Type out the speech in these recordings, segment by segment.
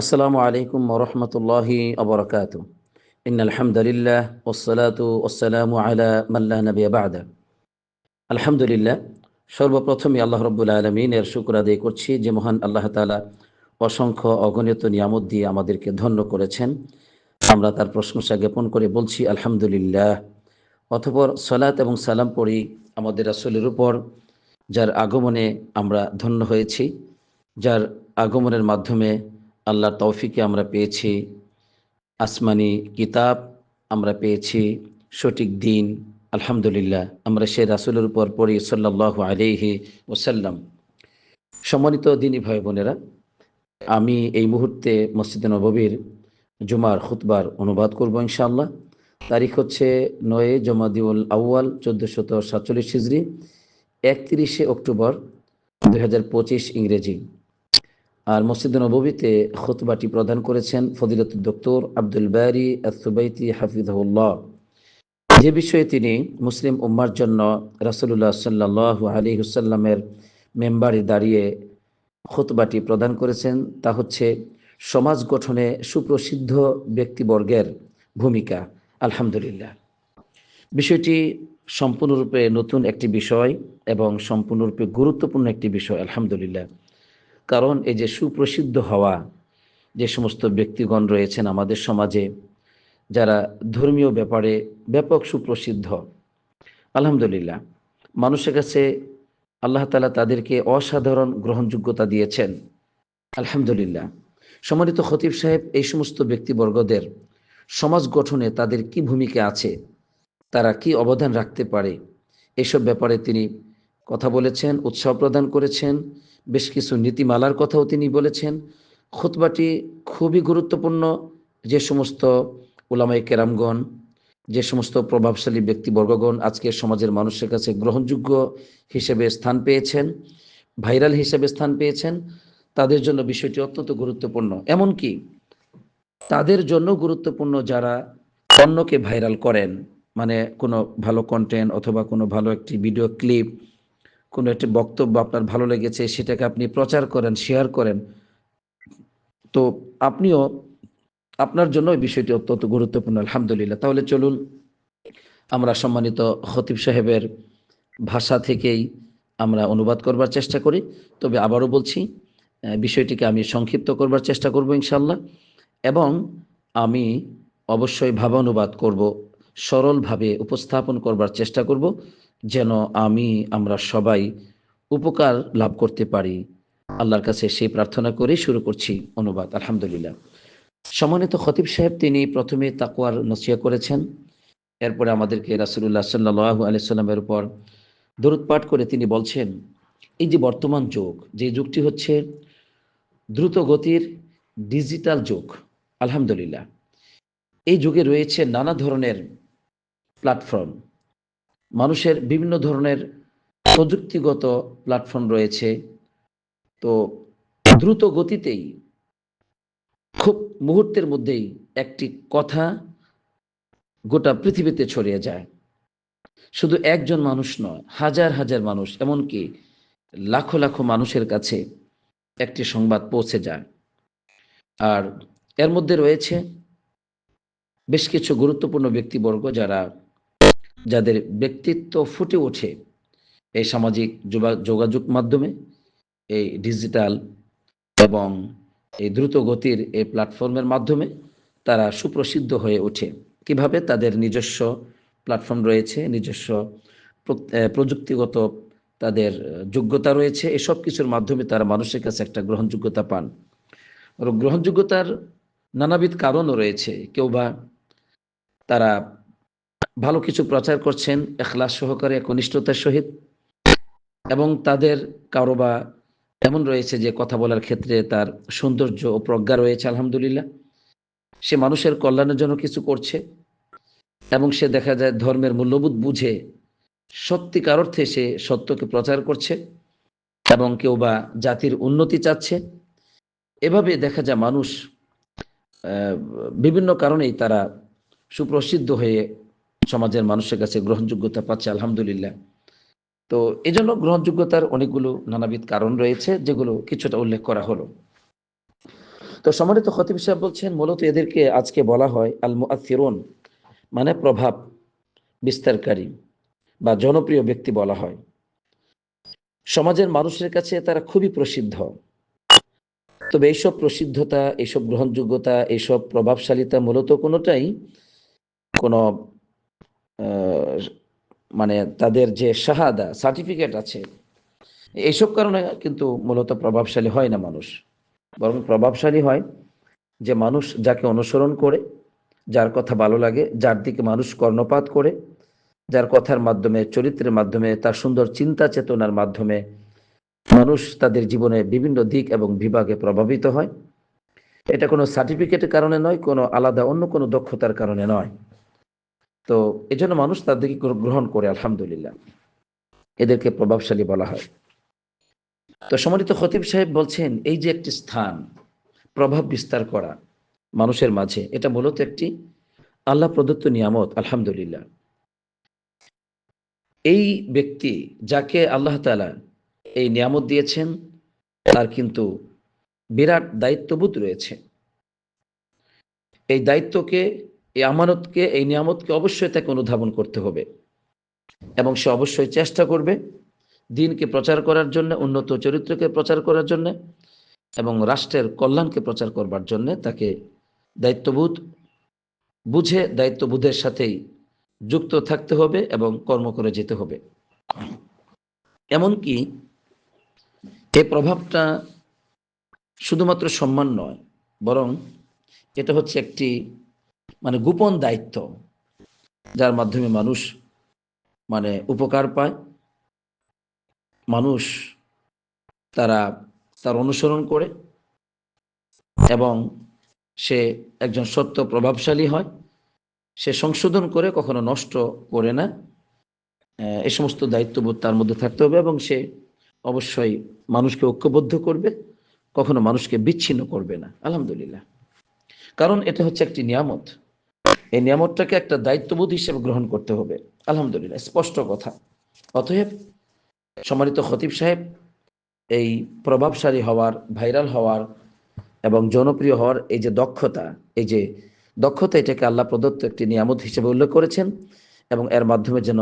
আসসালামু আলাইকুম ওরহমতুল্লাহি আবরকাত ইন আলহামদুলিল্লাহ ওসালাতু ওসালামু আলা মাল্লা নবী বাদা। আলহামদুলিল্লাহ, সর্বপ্রথমে আল্লাহ রব্বুল আলমিনের শুক্র আদায় করছি যে মহান আল্লাহ তালা অসংখ্য অগণিত নিয়ামত দিয়ে আমাদেরকে ধন্য করেছেন। আমরা তার প্রশংসা জ্ঞাপন করে বলছি, আলহামদুলিল্লাহ। অথপর সলাত এবং সালাম পড়ি আমাদের আসলের উপর, যার আগমনে আমরা ধন্য হয়েছি, যার আগমনের মাধ্যমে আল্লাহর তৌফিকে আমরা পেয়েছি। আসমানি কিতাব আমরা পেয়েছি। সঠিক দিন, আলহামদুলিল্লাহ, আমরা সে রাসুলের উপর পড়ি সাল্লাহ আলিহি ওসাল্লাম সম্মানিত দিনী ভাই বোনেরা, আমি এই মুহূর্তে মসজিদ নববীর জুমার খুতবার অনুবাদ করব ইনশাআল্লাহ। তারিখ হচ্ছে নয়ে জমাদিউল আউয়াল চোদ্দোশত সাতচল্লিশ হিজড়ি একত্রিশে অক্টোবর দু হাজার পঁচিশ ইংরেজি। আর মসজিদ নবীতে খুতবাটি প্রদান করেছেন ফদিলত ডক্টর আব্দুল বারি আসুবাইতি হাফিজহুল্লাহ। যে বিষয়ে তিনি মুসলিম উম্মার জন্য রাসুল্লাহ সাল্লাহ আলী হুসাল্লামের মেম্বারে দাঁড়িয়ে খুতবাটি প্রদান করেছেন, তা হচ্ছে সমাজ গঠনে সুপ্রসিদ্ধ ব্যক্তিবর্গের ভূমিকা। আলহামদুলিল্লাহ। বিষয়টি সম্পূর্ণরূপে নতুন একটি বিষয় এবং সম্পূর্ণরূপে গুরুত্বপূর্ণ একটি বিষয়। আলহামদুলিল্লাহ। কারণ এই যে সুপ্রসিদ্ধ হওয়া যে সমস্ত ব্যক্তিগণ রয়েছেন আমাদের সমাজে, যারা ধর্মীয় ব্যাপারে ব্যাপক সুপ্রসিদ্ধ, আলহামদুলিল্লাহ, মানুষের কাছে আল্লাহ তালা তাদেরকে অসাধারণ গ্রহণযোগ্যতা দিয়েছেন, আলহামদুলিল্লাহ। সম্মানিত খতিব সাহেব, এই সমস্ত ব্যক্তিবর্গদের সমাজ গঠনে তাদের কি ভূমিকা আছে, তারা কি অবদান রাখতে পারে, এসব ব্যাপারে তিনি কথা বলেছেন, উৎসাহ প্রদান করেছেন বেশ কিছু নীতিমালার কথাও তিনি বলেছেন। খুতবাটি খুবই গুরুত্বপূর্ণ। যে সমস্ত ওলামাই কেরামগণ, যে সমস্ত প্রভাবশালী ব্যক্তিবর্গগণ আজকে সমাজের মানুষের কাছে গ্রহণযোগ্য হিসেবে স্থান পেয়েছেন, ভাইরাল হিসেবে স্থান পেয়েছেন, তাদের জন্য বিষয়টি অত্যন্ত গুরুত্বপূর্ণ। এমনকি তাদের জন্য গুরুত্বপূর্ণ যারা অন্যকে ভাইরাল করেন মানে কোনো ভালো কন্টেন্ট অথবা কোনো ভালো একটি ভিডিও ক্লিপ কোনো একটি বক্তব্য আপনার ভালো লেগেছে, সেটাকে আপনি প্রচার করেন শেয়ার করেন, তো আপনিও আপনার জন্য এই বিষয়টি অত্যন্ত গুরুত্বপূর্ণ, আলহামদুলিল্লাহ। তাহলে চলুন, আমরা সম্মানিত খতিব সাহেবের ভাষা থেকেই আমরা অনুবাদ করবার চেষ্টা করি। তবে আবারও বলছি বিষয়টিকে আমি সংক্ষিপ্ত করবার চেষ্টা করব ইনশাল্লাহ এবং আমি অবশ্যই ভাবানুবাদ করব, সরলভাবে উপস্থাপন করবার চেষ্টা করব। যেন আমি, আমরা সবাই উপকার লাভ করতে পারি। আল্লাহর কাছে সেই প্রার্থনা করে শুরু করছি অনুবাদ, আলহামদুলিল্লাহ। সম্মানিত খতিব সাহেব, তিনি প্রথমে তাকুয়ার নসিয়া করেছেন। এরপরে আমাদেরকে রাসুল্লাহ সাল্লাহ আলিয়াল্লামের উপর দরুদ করে তিনি বলছেন, এই যে বর্তমান যুগ, যে যুগটি হচ্ছে দ্রুত গতির ডিজিটাল যুগ, আলহামদুলিল্লাহ। এই যুগে রয়েছে নানা ধরনের প্ল্যাটফর্ম মানুষের বিভিন্ন ধরনের প্রযুক্তিগত প্ল্যাটফর্ম রয়েছে। তো দ্রুত গতিতেই, খুব মুহূর্তের মধ্যেই একটি কথা গোটা পৃথিবীতে ছড়িয়ে যায়। শুধু একজন মানুষ নয়, হাজার হাজার মানুষ, এমনকি লাখো লাখো মানুষের কাছে একটি সংবাদ পৌঁছে যায়। আর এর মধ্যে রয়েছে বেশ কিছু গুরুত্বপূর্ণ ব্যক্তিবর্গ যারা যাদের ব্যক্তিত্ব ফুটে ওঠে এই সামাজিক যোগাযোগ মাধ্যমে, এই ডিজিটাল এবং এই দ্রুত গতির এই প্ল্যাটফর্মের মাধ্যমে তারা সুপ্রসিদ্ধ হয়ে ওঠে। কীভাবে? তাদের নিজস্ব প্ল্যাটফর্ম রয়েছে, নিজস্ব প্রযুক্তিগত তাদের যোগ্যতা রয়েছে। এসব কিছুর মাধ্যমে তারা মানুষের কাছে একটা গ্রহণযোগ্যতা পান। গ্রহণযোগ্যতার নানাবিধ কারণও রয়েছে। কেউ বা তারা ভালো কিছু প্রচার করছেন এখলাস সহকারে, একনিষ্ঠতার সহিত। এবং তাদের কারও বা এমন রয়েছে যে কথা বলার ক্ষেত্রে তার সৌন্দর্য ও প্রজ্ঞা রয়েছে, আলহামদুলিল্লাহ। সে মানুষের কল্যাণের জন্য কিছু করছে এবং সে দেখা যায় ধর্মের মূল্যবোধ বুঝে সত্যিকার অর্থে সে সত্যকে প্রচার করছে এবং কেউ বা জাতির উন্নতি চাচ্ছে। এভাবে দেখা যায় মানুষ বিভিন্ন কারণেই তারা সুপ্রসিদ্ধ হয়ে সমাজের মানুষের কাছে গ্রহণযোগ্যতা পাচ্ছে, আলহামদুলিল্লাহ। তো এই জন্য গ্রহণযোগ্যতার অনেকগুলো নানাবিধ কারণ রয়েছে, যেগুলো কিছুটা উল্লেখ করা হলো। তো সম্মানিত খতিব সাহেব বলছেন, মূলত এদেরকে আজকে বলা হয় আল মুআথিরুন মানে প্রভাব বিস্তারকারী বা জনপ্রিয় ব্যক্তি বলা হয়। সমাজের মানুষের কাছে তারা খুবই প্রসিদ্ধ। তবে এইসব প্রসিদ্ধতা, এইসব গ্রহণযোগ্যতা, এইসব প্রভাবশালিতা মূলত কোনোটাই কোনো মানে তাদের যে শাহাদা সার্টিফিকেট আছে এইসব কারণে কিন্তু মূলত প্রভাবশালী হয় না মানুষ। বরং প্রভাবশালী হয় যে মানুষ যাকে অনুসরণ করে, যার কথা ভালো লাগে, যার দিকে মানুষ কর্ণপাত করে, যার কথার মাধ্যমে, চরিত্রের মাধ্যমে, তার সুন্দর চিন্তা চেতনার মাধ্যমে মানুষ তাদের জীবনে বিভিন্ন দিক এবং বিভাগে প্রভাবিত হয়। এটা কোনো সার্টিফিকেটের কারণে নয়, কোনো আলাদা, অন্য কোনো দক্ষতার কারণে নয়। তো এজন্য মানুষ তাদেরকে গ্রহণ করে, আলহামদুলিল্লাহ। এদেরকে প্রভাবশালী বলা হয়। তো সম্মানিত খতিব সাহেব বলছেন, এই যে একটি স্থান, প্রভাব বিস্তার করা মানুষের মাঝে, এটা মূলত একটি আল্লাহ প্রদত্ত নিয়ামত, আলহামদুলিল্লাহ। এই ব্যক্তি যাকে আল্লাহ তাআলা এই নিয়ামত দিয়েছেন, তার কিন্তু বিরাট দায়িত্ববোধ রয়েছে। এই দায়িত্বকে এই আমানতকে, এই নিয়ামতকে অবশ্যই তাকে অনুধাবন করতে হবে। এবং সে অবশ্যই চেষ্টা করবে দিনকে প্রচার করার জন্য, উন্নত চরিত্রকে প্রচার করার জন্য এবং রাষ্ট্রের কল্যাণকে প্রচার করবার জন্য তাকে দায়িত্ববোধ, বুঝে দায়িত্ববোধের সাথেই যুক্ত থাকতে হবে এবং কর্ম করে যেতে হবে। এমনকি এই প্রভাবটা শুধুমাত্র সম্মান নয়, বরং এটা হচ্ছে একটি মানে গোপন দায়িত্ব, যার মাধ্যমে মানুষ মানে উপকার পায়। মানুষ তারা তার অনুসরণ করে এবং সে একজন সত্য প্রভাবশালী হয়। সে সংশোধন করে, কখনো নষ্ট করে না। এ সমস্ত দায়িত্ববোধ তার মধ্যে থাকতে হবে এবং সে অবশ্যই মানুষকে ঐক্যবদ্ধ করবে, কখনো মানুষকে বিচ্ছিন্ন করবে না। আলহামদুলিল্লাহ। কারণ এটা হচ্ছে একটি নিয়ামত। এই নিয়ামতটাকে একটা দায়িত্ববোধ হিসেবে গ্রহণ করতে হবে। আলহামদুলিল্লাহ, স্পষ্ট কথা। অতএব সম্মানিত খতিব সাহেব, এই প্রভাবশালী হওয়ার, ভাইরাল হওয়ার এবং জনপ্রিয় হওয়ার এই যে দক্ষতা, এই যে দক্ষতা, এটাকে আল্লাহ প্রদত্ত একটি নিয়ামত হিসেবে উল্লেখ করেছেন এবং এর মাধ্যমে যেন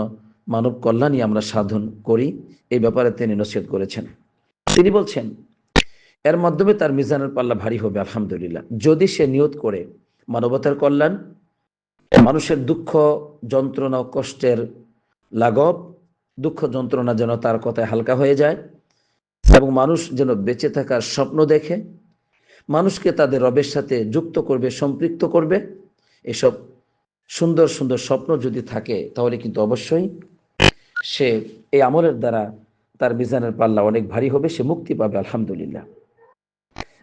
মানব কল্যাণই আমরা সাধন করি, এই ব্যাপারে তিনি নসিহত করেছেন। তিনি বলছেন, এর মাধ্যমে তার মিজানের পাল্লা ভারী হবে, আলহামদুলিল্লাহ। যদি সে নিয়ত করে মানবতার কল্যাণ মানুষের দুঃখ, যন্ত্রণা কষ্টের লাগব দুঃখ, যন্ত্রণা যেন তার কথায় হালকা হয়ে যায় এবং মানুষ যেন বেঁচে থাকার স্বপ্ন দেখে। মানুষকে তাদের রবের সাথে যুক্ত করবে, সম্পৃক্ত করবে। এসব সুন্দর সুন্দর স্বপ্ন যদি থাকে, তাহলে কিন্তু অবশ্যই সে এই আমলের দ্বারা তার মিজানের পাল্লা অনেক ভারী হবে, সে মুক্তি পাবে, আলহামদুলিল্লাহ।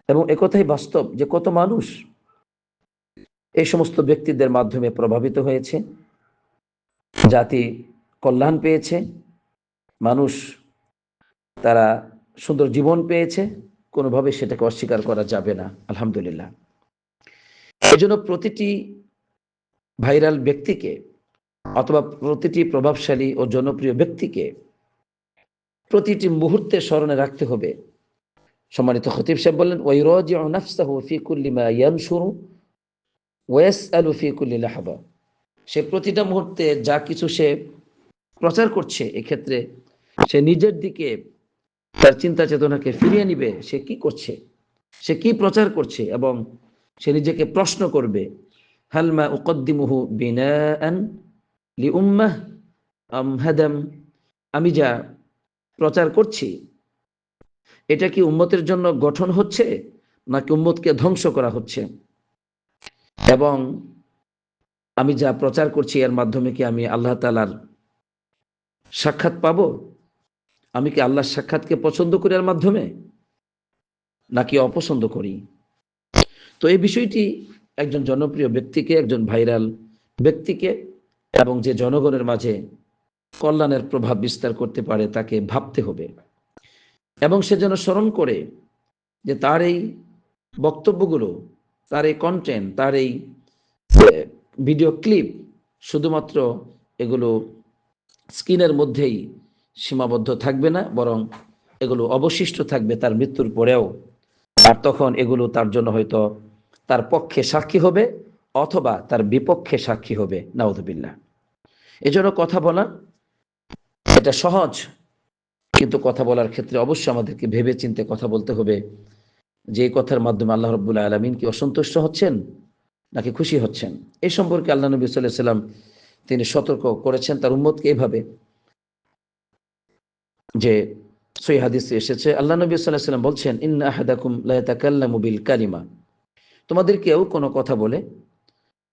এবং একথাই বাস্তব যে কত মানুষ এই সমস্ত ব্যক্তিদের মাধ্যমে প্রভাবিত হয়েছে। জাতি কল্যাণ পেয়েছে। মানুষ তারা সুন্দর জীবন পেয়েছে। কোনোভাবে সেটাকে অস্বীকার করা যাবে না। আলহামদুলিল্লাহ। এজন্য প্রতিটি ভাইরাল ব্যক্তিকে অথবা প্রতিটি প্রভাবশালী ও জনপ্রিয় ব্যক্তিকে প্রতিটি মুহূর্তে স্মরণে রাখতে হবে। সম্মানিত খতিব সাহেব বললেন নাফসাহু ফি কুল্লি মা ইয়ানশুরু ওয়াসআলু ফি কুল্লি লাহবা সে প্রতিটা মুহূর্তে যা কিছু সে প্রচার করছে এক্ষেত্রে সে নিজের দিকে তার চিন্তা চেতনাকে ফিরিয়ে নিবে, সে কি করছে? সে কি প্রচার করছে এবং সে নিজেকে প্রশ্ন করবে হালমা উকদ্দিমুহু বিনাআন লি উম্মাহ আম আমি যা প্রচার করছি, এটা কি উম্মতের জন্য গঠন হচ্ছে নাকি উম্মতকে ধ্বংস করা হচ্ছে? এবং আমি যা প্রচার করছি এর মাধ্যমে কি আমি আল্লাহ তালার সাক্ষাৎ পাবো? আমি কি আল্লাহর সাক্ষাৎকে পছন্দ করি এর মাধ্যমে? নাকি অপছন্দ করি? তো এই বিষয়টি একজন জনপ্রিয় ব্যক্তিকে, একজন ভাইরাল ব্যক্তিকে এবং যে জনগণের মাঝে কল্যাণের প্রভাব বিস্তার করতে পারে তাকে ভাবতে হবে। এবং সে যেন স্মরণ করে যে তার এই বক্তব্যগুলো তার এই কন্টেন্ট তার এই ভিডিও ক্লিপ শুধুমাত্র এগুলো স্ক্রিনের মধ্যেই সীমাবদ্ধ থাকবে না, বরং এগুলো অবশিষ্ট থাকবে তার মৃত্যুর পরেও। আর তখন এগুলো তার জন্য হয়তো তার পক্ষে সাক্ষী হবে অথবা তার বিপক্ষে সাক্ষী হবে নাউদুবিল্লাহ এজন্য কথা বলা, এটা সহজ, কিন্তু কথা বলার ক্ষেত্রে অবশ্যই আমাদেরকে ভেবে চিন্তে কথা বলতে হবে। যে কথার মাধ্যমে আল্লাহ রব্বুল্লাহ আলমিন কি অসন্তুষ্ট হচ্ছেন নাকি খুশি হচ্ছেন? এই সম্পর্কে আল্লাহ নবী সাল্লাহ সাল্লাম তিনি সতর্ক করেছেন তার উম্মতকে এইভাবে যে সই হাদিসে এসেছে। আল্লাহ নবী সাল্লাহ সাল্লাম বলছেন, ইন্না আহাদাকুম কালিমা। তোমাদের কেউ কোনো কথা বলে,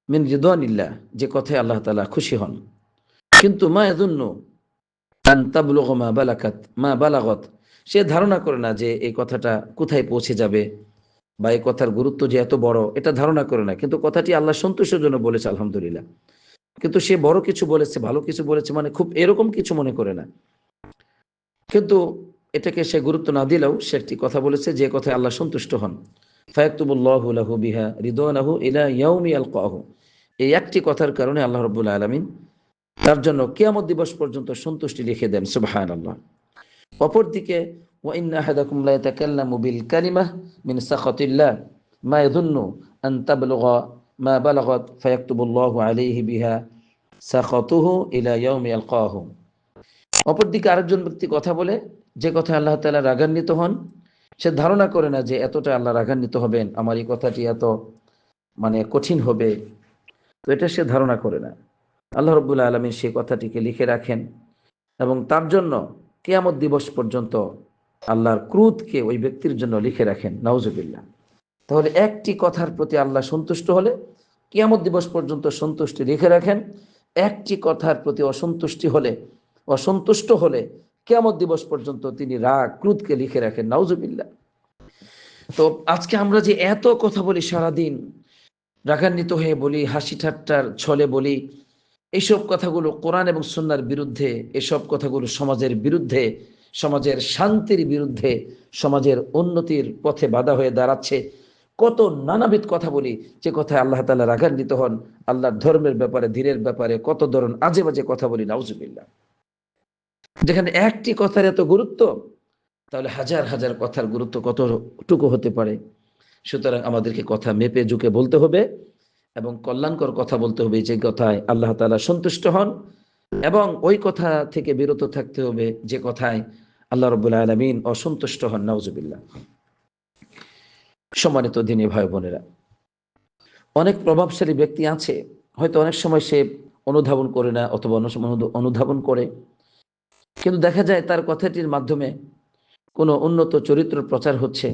মিন রিদওয়ানিল্লাহ, যে কথায় আল্লাহ তালা খুশি হন। কিন্তু মা তাবলুগা মা বালাকাত, মা বালাগত। সে ধারণা করে না যে এই কথাটা কোথায় পৌঁছে যাবে বা এই কথার গুরুত্ব যে এত বড়, এটা ধারণা করে না। কিন্তু কথাটি আল্লাহ সন্তুষ্টের জন্য বলেছে, আলহামদুলিল্লাহ। কিন্তু সে বড় কিছু বলেছে, ভালো কিছু বলেছে মানে খুব এরকম কিছু মনে করে না। কিন্তু এটাকে সে গুরুত্ব না দিলেও সে একটি কথা বলেছে, যে কথায় আল্লাহ সন্তুষ্ট হন। ফায়াক্তুবুল্লাহু বিহা এই একটি কথার কারণে আল্লাহ রাব্বুল আলামিন তার জন্য কেয়ামত দিবস পর্যন্ত সন্তুষ্টি লিখে দেন, সুবহানাল্লাহ। অপরদিকে ওয়াইন্না আহাদাকুম লা ইয়াতাকাল্লামু বিল কালিমাহ মিন সাখাতিল্লাহ। মা ইয়াযুন্নু আন তাবলুগা মা বালাগাত ফায়াকতুবুল্লাহু আলাইহি বিহা সাখাতুহু ইলা ইয়াউমি ইয়ালকাহু অপরদিকে আরেকজন ব্যক্তি কথা বলে, যে কথা আল্লাহ তাআলা রাগান্বিত হন, সে ধারণা করে না যে এতটা আল্লাহ রাগান্বিত হবেন, আমার এই কথাটি এত মানে কঠিন হবে। তো এটা সে ধারণা করে না। আল্লাহ রব্বুল আলমিন সে কথাটিকে লিখে রাখেন এবং তার জন্য কেয়ামত দিবস পর্যন্ত আল্লাহর ক্রুদকে ওই ব্যক্তির জন্য লিখে রাখেন, নাউজুবিল্লাহ। তাহলে একটি কথার প্রতি আল্লাহ সন্তুষ্ট হলে কিয়ামত দিবস পর্যন্ত সন্তুষ্টি লিখে রাখেন, একটি কথার প্রতি অসন্তুষ্টি হলে, অসন্তুষ্ট হলে কেয়ামত দিবস পর্যন্ত তিনি রাগ, ক্রুদকে লিখে রাখেন, নাউজুবিল্লাহ। তো আজকে আমরা যে এত কথা বলি সারাদিন, রাগান্বিত হয়ে বলি, হাসি ঠাট্টার ছলে বলি এইসব কথাগুলো কোরআন এবং সন্ন্যার বিরুদ্ধে, এসব কথাগুলো সমাজের বিরুদ্ধে, সমাজের শান্তির বিরুদ্ধে, সমাজের উন্নতির পথে বাধা হয়ে দাঁড়াচ্ছে। কত নানাবিধ কথা বলি, যে কথায় আল্লাহ তালা রাগান্বিত হন। আল্লাহর ধর্মের ব্যাপারে ধীরের ব্যাপারে কত ধরন আজে বাজে কথা বলি, নাউজুবিল্লাহ। যেখানে একটি কথার এত গুরুত্ব, তাহলে হাজার হাজার কথার গুরুত্ব কতটুকু হতে পারে? সুতরাং আমাদেরকে কথা মেপে, ঝুঁকে বলতে হবে। এবং কল্যাণকর কথা বলতে হবে যে কথায় আল্লাহ তালা সন্তুষ্ট হন এবং ওই কথা থেকে বিরত থাকতে হবে যে কথায় আল্লাহ রবুল্লা আলমিন অসন্তুষ্ট হন নওজুবিল্লাহ সম্মানিত দিনী ভাই বোনেরা, অনেক প্রভাবশালী ব্যক্তি আছে, হয়তো অনেক সময় সে অনুধাবন করে না অথবা অনুধাবন করে। কিন্তু দেখা যায় তার কথাটির মাধ্যমে কোনো উন্নত চরিত্র প্রচার হচ্ছে।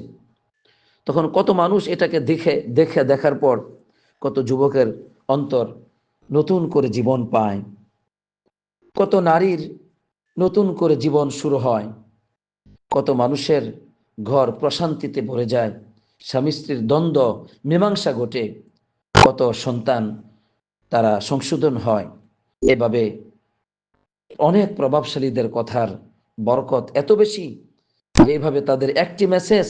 তখন কত মানুষ এটাকে দেখে দেখে দেখার পর কত যুবকের অন্তর নতুন করে জীবন পায়, কত নারীর নতুন করে জীবন শুরু হয়, কত মানুষের ঘর প্রশান্তিতে ভরে যায়, স্বামী স্ত্রীর দ্বন্দ্ব, মীমাংসা ঘটে, কত সন্তান তারা সংশোধন হয়। এভাবে অনেক প্রভাবশালীদের কথার বরকত এত বেশি যে এভাবে তাদের একটি মেসেজ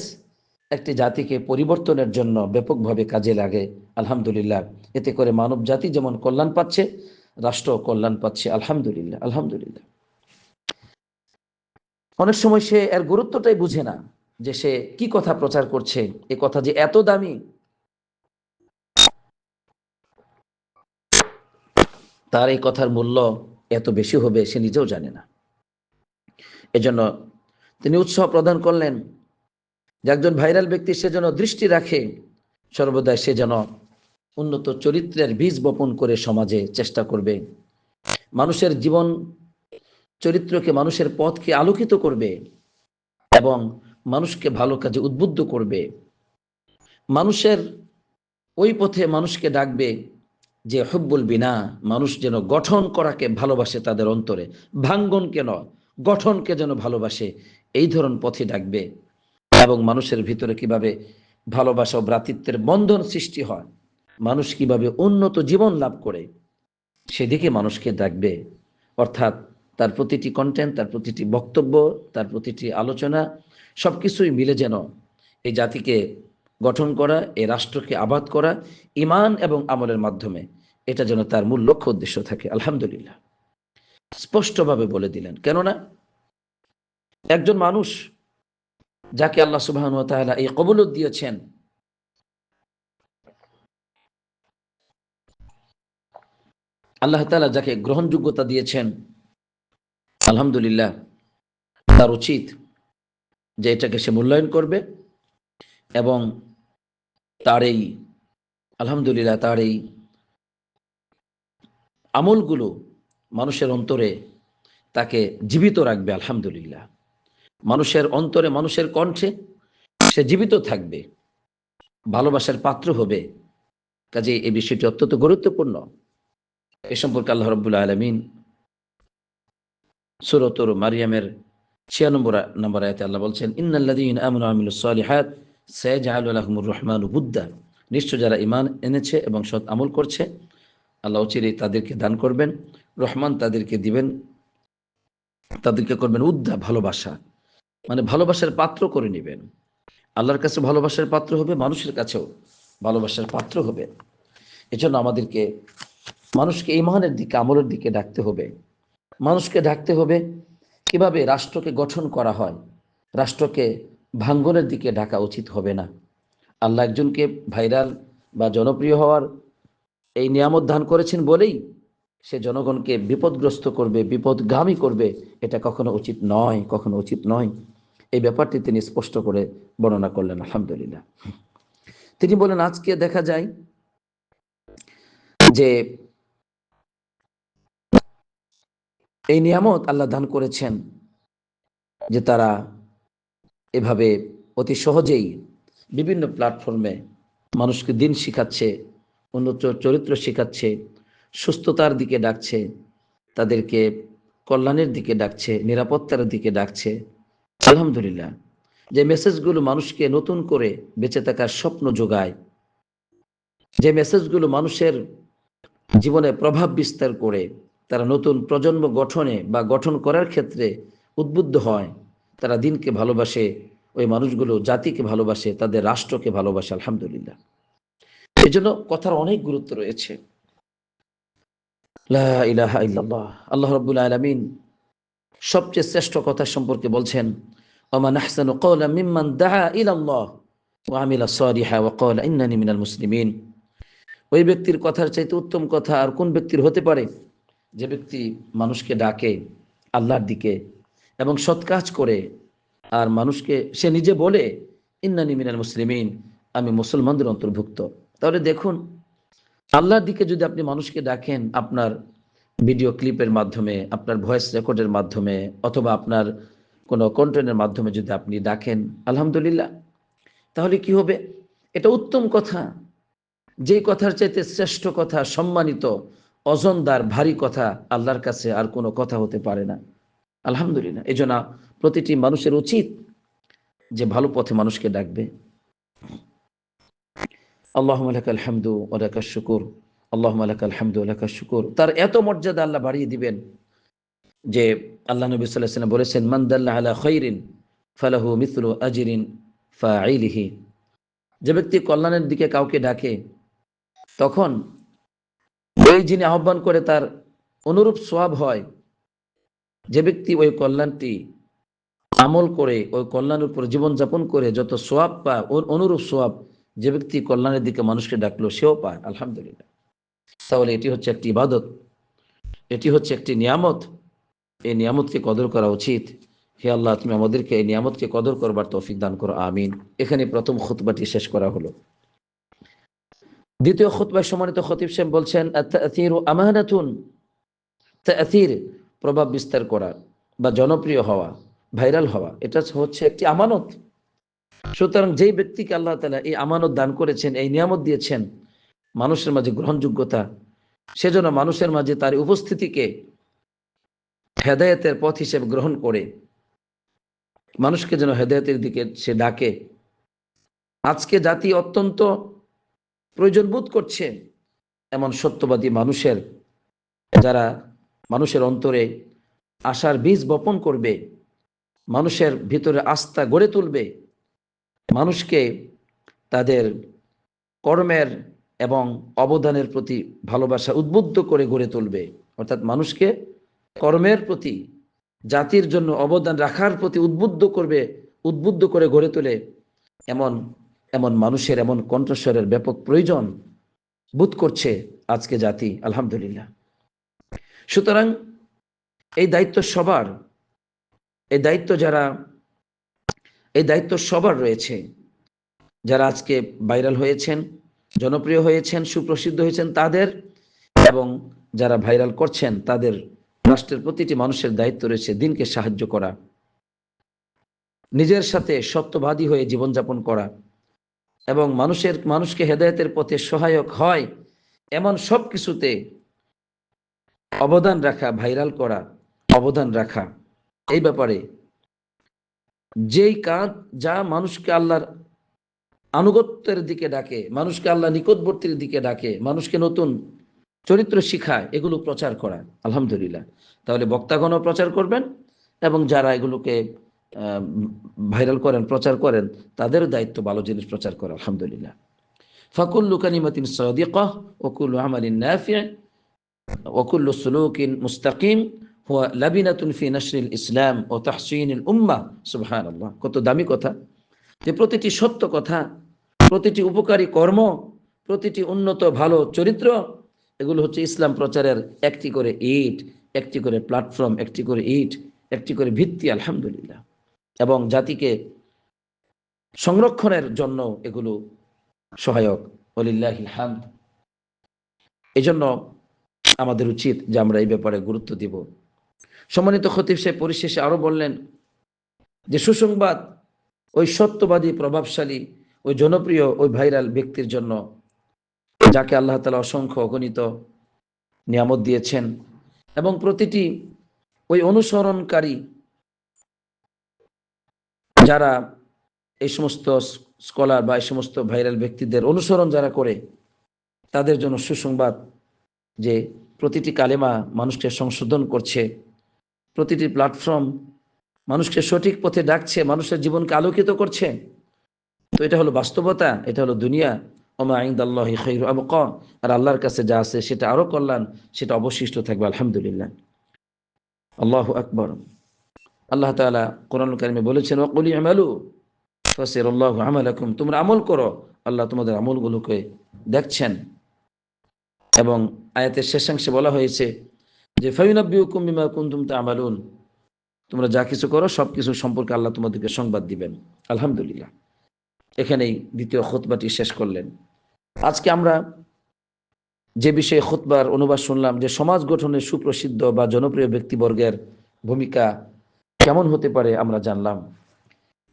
একটি জাতিকে পরিবর্তনের জন্য ব্যাপকভাবে কাজে লাগে। আলহামদুলিল্লাহ। এতে করে মানব জাতি যেমন কল্যাণ পাচ্ছে রাষ্ট্র কল্যাণ পাচ্ছে। আলহামদুলিল্লাহ আলহামদুলিল্লাহ। অনেক সময় সে এর গুরুত্বটাই বুঝে না যে সে কি কথা প্রচার করছে, এ কথা যে এত দামি। তার এই কথার মূল্য এত বেশি হবে সে নিজেও জানে না। এজন্য তিনি উৎসাহ প্রদান করলেন যে একজন ভাইরাল ব্যক্তি সে যেন দৃষ্টি রাখে সর্বদা সে যেন উন্নত চরিত্রের বীজ বপন করে সমাজে চেষ্টা করবে। মানুষের জীবন চরিত্রকে মানুষের পথকে আলোকিত করবে এবং মানুষকে ভালো কাজে উদ্বুদ্ধ করবে। মানুষের ওই পথে মানুষকে ডাকবে যে, হব্বুল বিনা, মানুষ যেন গঠন করাকে ভালোবাসে তাদের অন্তরে ভাঙ্গন কেন গঠনকে যেন ভালোবাসে এই ধরন পথে ডাকবে। এবং মানুষের ভিতরে কীভাবে ভালোবাসা ও ভ্রাতৃত্বের বন্ধন সৃষ্টি হয় মানুষ কীভাবে উন্নত জীবন লাভ করে, সেদিকে মানুষকে ডাকবে অর্থাৎ তার প্রতিটি কন্টেন্ট তার প্রতিটি বক্তব্য, তার প্রতিটি আলোচনা সব কিছুই মিলে যেন এই জাতিকে গঠন করা এই রাষ্ট্রকে আবাদ করা ইমান এবং আমলের মাধ্যমে। এটা যেন তার মূল লক্ষ্য উদ্দেশ্য থাকে। আলহামদুলিল্লাহ। স্পষ্টভাবে বলে দিলেন। কেননা, একজন মানুষ যাকে আল্লাহ সুবাহ এই কবলত দিয়েছেন আল্লাহ তালা যাকে গ্রহণযোগ্যতা দিয়েছেন, আলহামদুলিল্লাহ, তার উচিত যে এটাকে সে মূল্যায়ন করবে এবং তার এই, আলহামদুলিল্লাহ, তার এই আমলগুলো মানুষের অন্তরে তাকে জীবিত রাখবে, আলহামদুলিল্লাহ। মানুষের অন্তরে, মানুষের কণ্ঠে সে জীবিত থাকবে, ভালোবাসার পাত্র হবে। কাজে এই বিষয়টি অত্যন্ত গুরুত্বপূর্ণ। এ সম্পর্কে আল্লাহ রব্বুল আলমিন সুরতর মারিয়ামের ছিয়ানব্বর নম্বর আয়তে আল্লাহ বলছেন ইন্নাল্লাদিন আমন আমিল সালিহাত সৈয়দ আলহমুর রহমান বুদ্দা। নিশ্চয় যারা ইমান এনেছে এবং সৎ আমল করছে, আল্লাহ চিরে তাদেরকে দান করবেন, রহমান তাদেরকে দিবেন, তাদেরকে করবেন উদ্দা, ভালোবাসা। মানে ভালোবাসার পাত্র করে নেবেন। আল্লাহর কাছে ভালোবাসার পাত্র হবে, মানুষের কাছেও ভালোবাসার পাত্র হবে। এজন্য আমাদেরকে মানুষকে ইমানের দিকে, আমলের দিকে ডাকতে হবে। মানুষকে ডাকতে হবে কীভাবে রাষ্ট্রকে গঠন করা হয়। রাষ্ট্রকে ভাঙ্গনের দিকে ডাকা উচিত হবে না। আল্লাহ একজনকে ভাইরাল বা জনপ্রিয় হওয়ার এই নিয়ামত দান করেছেন বলেই সে জনগণকে বিপদগ্রস্ত করবে, বিপদগামী করবে, এটা কখনো উচিত নয়, কখনো উচিত নয়। এই ব্যাপারটি তিনি স্পষ্ট করে বর্ণনা করলেন, আলহামদুলিল্লাহ। তিনি বলেন, আজকে দেখা যায় যে এই নিয়ামত আল্লাহ দান করেছেন যে তারা এভাবে অতি সহজেই বিভিন্ন প্ল্যাটফর্মে মানুষকে দিন শিখাচ্ছে উন্নত চরিত্র শেখাচ্ছে, সুস্থতার দিকে ডাকছে, তাদেরকে কল্যাণের দিকে ডাকছে, নিরাপত্তার দিকে ডাকছে। আলহামদুলিল্লাহ, যে মেসেজগুলো মানুষকে নতুন করে বেঁচে থাকার স্বপ্ন যোগায় যে মেসেজগুলো মানুষের জীবনে প্রভাব বিস্তার করে তারা নতুন প্রজন্ম গঠনে বা গঠন করার ক্ষেত্রে উদ্বুদ্ধ হয়, তারা দিনকে ভালোবাসে, ওই মানুষগুলো জাতিকে ভালোবাসে, তাদের রাষ্ট্রকে ভালোবাসে, আলহামদুলিল্লাহ। এই জন্য কথার অনেক গুরুত্ব রয়েছে। আল্লাহ রব্বুল আলমিন সবচেয়ে শ্রেষ্ঠ কথা সম্পর্কে বলছেন ওই ব্যক্তির কথার চাইতে উত্তম কথা আর কোন ব্যক্তির হতে পারে? যে ব্যক্তি মানুষকে ডাকে আল্লাহর দিকে এবং সৎ কাজ করে আর মানুষকে, সে নিজে বলে, ইন্নানি মিনাল মুসলিমিন, আমি মুসলমানদের অন্তর্ভুক্ত। তাহলে দেখুন, আল্লাহর দিকে যদি আপনি মানুষকে ডাকেন, আপনার ভিডিও ক্লিপের মাধ্যমে, আপনার ভয়েস রেকর্ডের মাধ্যমে, অথবা আপনার কোনো কন্টেন্টের মাধ্যমে যদি আপনি ডাকেন, আলহামদুলিল্লাহ, তাহলে কি হবে? এটা উত্তম কথা। যেই কথার চাইতে শ্রেষ্ঠ কথা সম্মানিত অজনদার ভারী কথা আল্লাহর কাছে আর কোনো কথা হতে পারে না। আলহামদুলিল্লাহ, এই জন্য প্রতিটি মানুষের উচিত যে ভালো পথে মানুষকে ডাকবে। আল্লাহ আলহামদু ওলাকা শুকুর আল্লাহ আলহামদু ওলাকা শুকুর। তার এত মর্যাদা আল্লাহ বাড়িয়ে দিবেন যে আল্লাহ নবী সাল্লাহ বলেছেন মান্দাল্লাহ আলা খৈরিন ফালাহু মিথলু আজিরিন ফাইলিহি যে ব্যক্তি কল্যাণের দিকে কাউকে ডাকে, তখন ওই যিনি আহ্বান করে তার অনুরূপ সোয়াব হয়, যে ব্যক্তি ওই কল্যাণটি আমল করে, ওই কল্যাণের উপর জীবনযাপন করে, যত সোয়াব পায় ওর অনুরূপ সোয়াব যে ব্যক্তি কল্যাণের দিকে মানুষকে ডাকলো, সেও পায়, আলহামদুলিল্লাহ। তাহলে এটি হচ্ছে একটি ইবাদত, এটি হচ্ছে একটি নিয়ামত। এই নিয়ামতকে কদর করা উচিত। হে আল্লাহ, তুমি আমাদেরকে এই নিয়ামতকে কদর করবার তৌফিক দান করো, আমিন। এখানে প্রথম খুতবাটি শেষ করা হলো। দ্বিতীয় খুতবায় সম্মানিত খতিব সাহেব বলছেন আমানাতুন। তাথির, প্রভাব বিস্তার করা বা জনপ্রিয় হওয়া, ভাইরাল হওয়া, এটা হচ্ছে একটি আমানত। সুতরাং যেই ব্যক্তিকে আল্লাহ তালা এই আমানত দান করেছেন, এই নিয়ামত দিয়েছেন, মানুষের মাঝে গ্রহণযোগ্যতা, সেজন্য মানুষের মাঝে তার উপস্থিতিকে হেদায়তের পথ হিসেবে গ্রহণ করে, মানুষকে যেন হেদায়তের দিকে সে ডাকে। আজকে জাতি অত্যন্ত প্রয়োজন বোধ করছে এমন সত্যবাদী মানুষের, যারা মানুষের অন্তরে আশার বীজ বপন করবে, মানুষের ভিতরে আস্থা গড়ে তুলবে, মানুষকে তাদের কর্মের এবং অবদানের প্রতি ভালোবাসা উদ্বুদ্ধ করে গড়ে তুলবে। অর্থাৎ মানুষকে কর্মের প্রতি, জাতির জন্য অবদান রাখার প্রতি উদ্বুদ্ধ করবে, উদ্বুদ্ধ করে গড়ে তোলে এমন এমন মানুষের, এমন কণ্ঠস্বরের ব্যাপক প্রয়োজন বোধ করছে আজকে জাতি, আলহামদুলিল্লাহ। সুতরাং এই দায়িত্ব সবার, এই দায়িত্ব যারা, এই দায়িত্ব সবার রয়েছে। যারা আজকে ভাইরাল হয়েছেন, জনপ্রিয় হয়েছেন, সুপ্রসিদ্ধ হয়েছেন তাদের এবং যারা ভাইরাল করছেন তাদের রাষ্ট্রের প্রতিটি মানুষের দায়িত্ব রয়েছে দিনকে সাহায্য করা, নিজের সাথে সত্যবাদী হয়ে জীবনযাপন করা। এবং মানুষের, মানুষকে হেদায়তের পথে সহায়ক হয়, এমন সব কিছুতে অবদান রাখা, ভাইরাল করা, অবদান রাখা। এই ব্যাপারে যেই কাজ, যা মানুষকে আল্লাহর আনুগত্যের দিকে ডাকে, মানুষকে আল্লাহ নিকটবর্তীর দিকে ডাকে, মানুষকে নতুন চরিত্র শিখায়, এগুলো প্রচার করা। আলহামদুলিল্লাহ। তাহলে বক্তাগণও প্রচার করবেন এবং যারা এগুলোকে ভাইরাল করেন, প্রচার করেন তাদের দায়িত্ব ভালো জিনিস প্রচার করা, আলহামদুলিল্লাহ। ফাকুল্লু কানিমাতিন সাদিকাহ ওকুল্লু আমালিন নাফিয়া ওকুল্লু সুলুকিন মুস্তাকিম, হুয়া লাবিনাতুন ফি নাসরিল ইসলাম ও তাহসিনুল উম্মাহ সুবহানাল্লাহ, কত দামি কথা। যে প্রতিটি সত্য কথা, প্রতিটি উপকারী কর্ম, প্রতিটি উন্নত ভালো চরিত্র, এগুলো হচ্ছে ইসলাম প্রচারের একটি করে ইট, একটি করে প্ল্যাটফর্ম, একটি করে ইট, একটি করে ভিত্তি, আলহামদুলিল্লাহ। এবং জাতিকে সংরক্ষণের জন্য এগুলো সহায়ক। অলিল্লাহ হামদ এই জন্য আমাদের উচিত যে আমরা এই ব্যাপারে গুরুত্ব দিব। সম্মানিত খতিব সাহেব, পরিশেষে আরও বললেন যে সুসংবাদ ওই সত্যবাদী, প্রভাবশালী, ওই জনপ্রিয়, ওই ভাইরাল ব্যক্তির জন্য যাকে আল্লাহ তালা অসংখ্য অগণিত নিয়ামত দিয়েছেন এবং প্রতিটি ওই অনুসরণকারী যারা এই সমস্ত স্কলার বা এই সমস্ত ভাইরাল ব্যক্তিদের অনুসরণ যারা করে, তাদের জন্য সুসংবাদ যে প্রতিটি কালেমা মানুষকে সংশোধন করছে, প্রতিটি প্ল্যাটফর্ম মানুষকে সঠিক পথে ডাকছে, মানুষের জীবনকে আলোকিত করছে। তো এটা হলো বাস্তবতা, এটা হলো দুনিয়া। ওমা আইন্দ আল্লাহ ক আর আল্লাহর কাছে যা আছে সেটা আরও কল্যাণ, সেটা অবশিষ্ট থাকবে, আলহামদুলিল্লাহ। আল্লাহ আকবর। আল্লাহ তালা কোরআন কারিমে বলেছেন ওকলি আমালু ফসির আল্লাহ আমালাকুম। তোমরা আমল করো, আল্লাহ তোমাদের আমলগুলোকে দেখছেন। এবং আয়াতের শেষাংশে বলা হয়েছে যে ফাইনাব্বিউকুম বিমা কুনতুম তা'মালুন। তোমরা যা কিছু করো সব কিছু সম্পর্কে আল্লাহ তোমাদেরকে সংবাদ দিবেন। আলহামদুলিল্লাহ। এখানেই দ্বিতীয় খুতবাটি শেষ করলেন। আজকে আমরা যে বিষয়ে খুতবার অনুবাদ শুনলাম, যে সমাজ গঠনের সুপ্রসিদ্ধ বা জনপ্রিয় ব্যক্তিবর্গের ভূমিকা কেমন হতে পারে আমরা জানলাম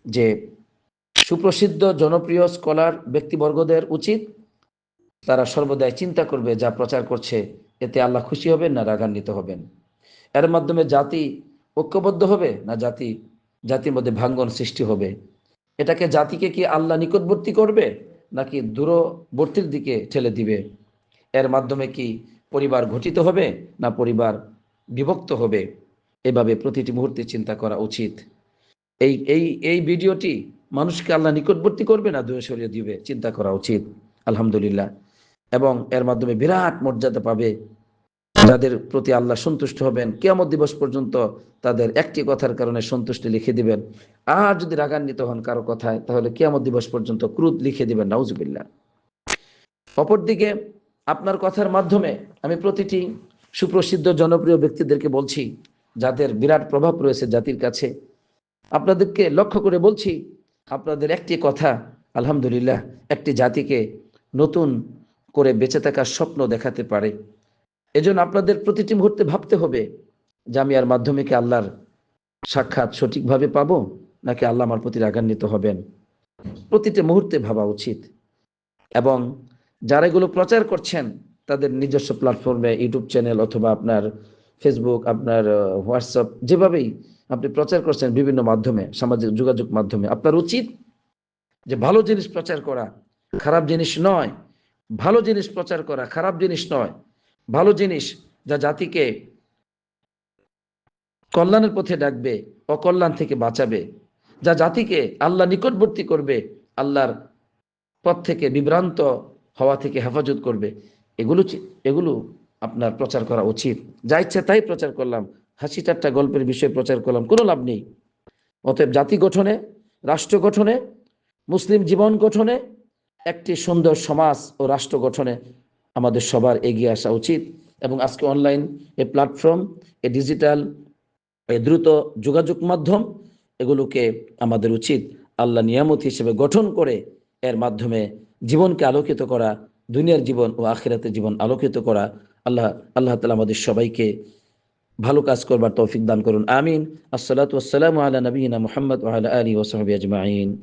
যে সুপ্রসিদ্ধ জনপ্রিয় স্কলার ব্যক্তিবর্গদের উচিত তারা সর্বদাই চিন্তা করবে, যা প্রচার করছে, এতে আল্লাহ খুশি হবেন না রাগান্বিত হবেন? এর মাধ্যমে জাতি ঐক্যবদ্ধ হবে না জাতি, জাতির মধ্যে ভাঙ্গন সৃষ্টি হবে? এটাকে জাতিকে কি আল্লাহ নিকটবর্তী করবে, নাকি দূরবর্তীর দিকে ঠেলে দিবে? এর মাধ্যমে কি পরিবার ঘটিত হবে, না পরিবার বিভক্ত হবে? এভাবে প্রতিটি মুহূর্তে চিন্তা করা উচিত। এই এই এই ভিডিওটি মানুষকে আল্লাহ নিকটবর্তী করবে না? দূরে সরিয়ে দিবে। চিন্তা করা উচিত। আলহামদুলিল্লাহ। এবং এর মাধ্যমে বিরাট মর্যাদা পাবে। যাদের প্রতি আল্লাহ সন্তুষ্ট হবেন, কেয়ামত দিবস পর্যন্ত তাদের একটি কথার কারণে সন্তুষ্টি লিখে দিবেন। আর যদি রাগান্বিত হন কারও কথায়, তাহলে কেয়ামত দিবস পর্যন্ত ক্রুদ লিখে দিবেন। নাউজুবিল্লাহ। অপরদিকে আপনার কথার মাধ্যমে আমি প্রতিটি সুপ্রসিদ্ধ, জনপ্রিয় ব্যক্তিদেরকে বলছি যাদের বিরাট প্রভাব রয়েছে জাতির কাছে। আপনাদেরকে লক্ষ্য করে বলছি, আপনাদের একটি কথা, আলহামদুলিল্লাহ, একটি জাতিকে নতুন করে বেঁচে থাকার স্বপ্ন দেখাতে পারে। এজন্য আপনাদের প্রতিটি মুহূর্তে ভাবতে হবে, যে আমি আর মাধ্যমিকে আল্লাহর সাক্ষাৎ সঠিকভাবে পাবো, নাকি আল্লাহ আমার প্রতি রাগান্বিত হবেন? প্রতিটি মুহূর্তে ভাবা উচিত। এবং যারা এগুলো প্রচার করছেন, তাদের নিজস্ব প্ল্যাটফর্মে ইউটিউব চ্যানেল অথবা আপনার ফেসবুক আপনার হোয়াটসঅ্যাপ যেভাবেই আপনি প্রচার করছেন বিভিন্ন মাধ্যমে, সামাজিক যোগাযোগ মাধ্যমে, আপনার উচিত যে ভালো জিনিস প্রচার করা। খারাপ জিনিস নয়। ভালো জিনিস প্রচার করা, খারাপ জিনিস নয়। ভালো জিনিস যা জাতিকে কল্যাণের পথে ডাকবে, অকল্যাণ থেকে বাঁচাবে। যা জাতিকে আল্লাহ নিকটবর্তী করবে, আল্লাহর পথ থেকে বিভ্রান্ত হওয়া থেকে হেফাজত করবে। এগুলো এগুলো আপনার প্রচার করা উচিত। যা ইচ্ছা তাই প্রচার করলাম। হাসি ঠাট্টা গল্পের বিষয়ে প্রচার করলাম, কোনো লাভ নেই। অতএব জাতি গঠনে, রাষ্ট্র গঠনে, মুসলিম জীবন গঠনে, একটি সুন্দর সমাজ ও রাষ্ট্র গঠনে আমাদের সবার এগিয়ে আসা উচিত এবং আজকে অনলাইন এ প্ল্যাটফর্ম এ ডিজিটাল এ দ্রুত যোগাযোগ মাধ্যম, এগুলোকে আমাদের উচিত আল্লাহ নিয়ামত হিসেবে গঠন করে এর মাধ্যমে জীবনকে আলোকিত করা, দুনিয়ার জীবন ও আখিরাতের জীবন আলোকিত করা আল্লাহ আল্লাহ তালা আমাদের সবাইকে ভালো কাজ করবার তৌফিক দান করুন। আমিন। আসসালাতু আসসালামু আলা নবীনা মোহাম্মদ আলা আলী ওয়া সাহবিহি আজমাইন।